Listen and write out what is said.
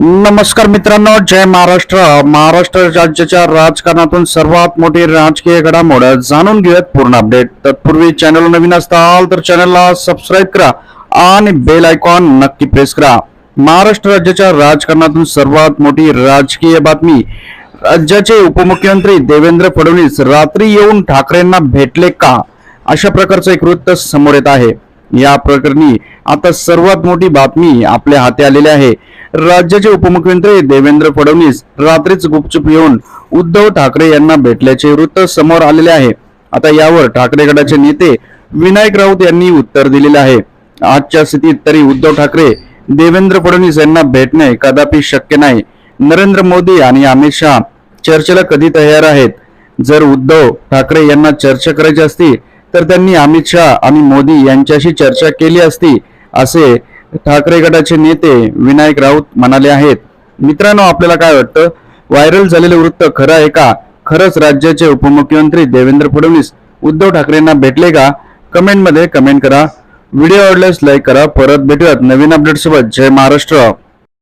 नमस्कार मित्रांनो जय महाराष्ट्र. महाराष्ट्र राज्याच्या राजकारणातून सर्वात मोठी राजकीय घडामोड जाणून घेऊयात पूर्ण अपडेट तत्पूर्वी चॅनल नवीन असताल तर चॅनलला सबस्क्राईब करा आणि बेल आयकॉन नक्की प्रेस करा. महाराष्ट्र राज्याच्या राजकारणातून सर्वात मोठी राजकीय बातमी राज्याचे उपमुख्यमंत्री देवेंद्र फडणवीस रात्री येऊन ठाकरेंना भेटले का? अशा प्रकारचं एक वृत्त समोर येत आहे. या प्रकरणी आता सर्वात मोठी बातमी आपल्या हाती आलेली आहे. राज्याचे उपमुख्यमंत्री देवेंद्र फडणवीस रात्रीच गुपचूप येऊन उद्धव ठाकरे यांना भेटल्याचे वृत्त समोर आलेले आहे. आता यावर ठाकरे गटाचे नेते विनायक राऊत यांनी उत्तर दिलेले आहे. आजच्या स्थितीत तरी उद्धव ठाकरे देवेंद्र फडणवीस यांना भेटणे कदापि शक्य नाही. नरेंद्र मोदी आणि अमित शहा चर्चेला कधी तयार आहेत? जर उद्धव ठाकरे यांना चर्चा करायची असती तर त्यांनी अमित शहा आणि मोदी यांच्याशी चर्चा केली असती असे ठाकरे गटाचे नेते विनायक राऊत म्हणाले आहेत. मित्रांनो आपल्याला काय वाटतं? व्हायरल झालेले वृत्त खरं आहे का? खरंच राज्याचे उपमुख्यमंत्री देवेंद्र फडणवीस उद्धव ठाकरेंना भेटले का? कमेंटमध्ये कमेंट करा. व्हिडिओ आवडल्यास लाईक करा. परत भेटूयात नवीन अपडेट सोबत जय महाराष्ट्र.